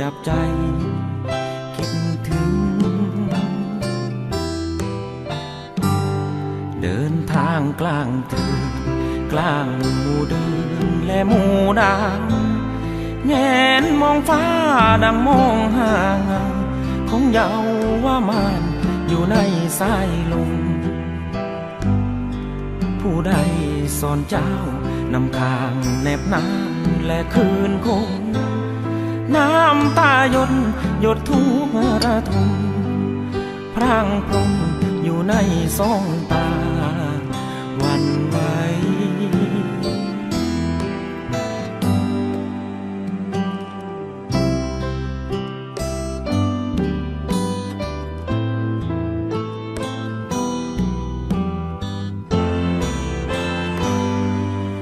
จับใจ คิดถึง เดินทางกลางเถืนกลางหมู่เดินและหมู่ดางแงนมองฟ้าดังมองห่างของเยาว่ามานอยู่ในสายลมผู้ใดสอนเจ้านำคางแนบน้ำและคืนคง น้ำตาหยดหยดทุกระทมพร่างพรมอยู่ในสองตาวันไหว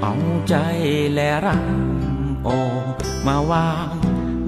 เอาใจและรักโอมาวาง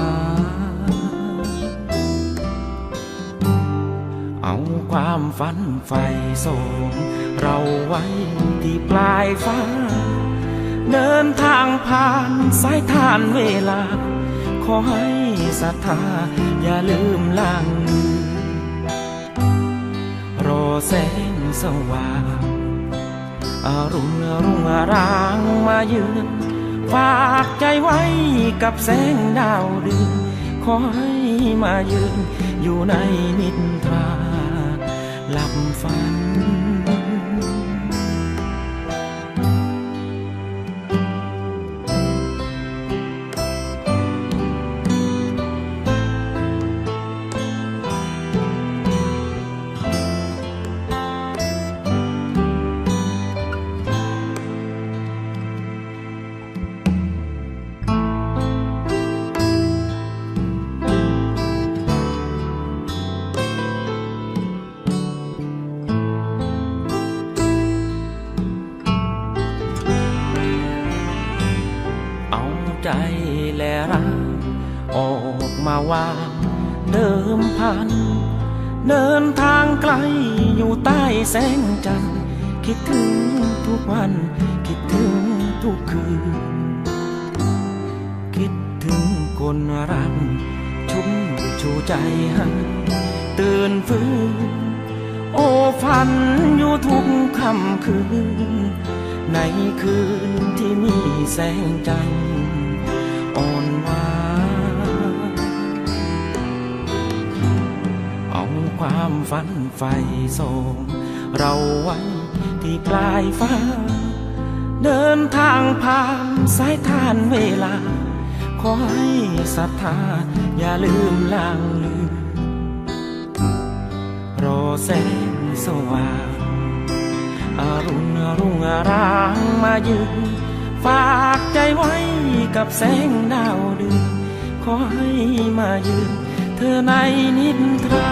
าน ความฝันใฝ่ส่งเราไว้ที่ปลายฟ้า เดินทางผ่านสายทานเวลา ขอให้ศรัทธาอย่าลืมล่างลือรอแสงสว่างอรุณรุ่งอรางมาเยือนฝากใจไว้กับแสงดาวเดือนขอให้มายืนอยู่ในนิทรา หลั ใจและรัก ออกมาวางเดิมพัน เดินทางไกลอยู่ใต้แสงจันทร์คิดถึงทุกวัน คิดถึงทุกคืน คิดถึงคนรัก ชุ่มชูใจให้ตื่นฟื้น โอ้ฝันอยู่ทุกค่ำคืน ในคืนที่มีแสงจันทร์ ฝันใฝ่ส่งเราไว้ที่ปลายฟ้า เดินทางผ่านสายทานเวลา ขอให้ศรัทธาอย่าลืมลางลือรอแสงสว่างอารุณรุ่งอรางมายืนฝากใจไว้กับแสงดาวเดือนขอให้มายืนเธอในนิทรา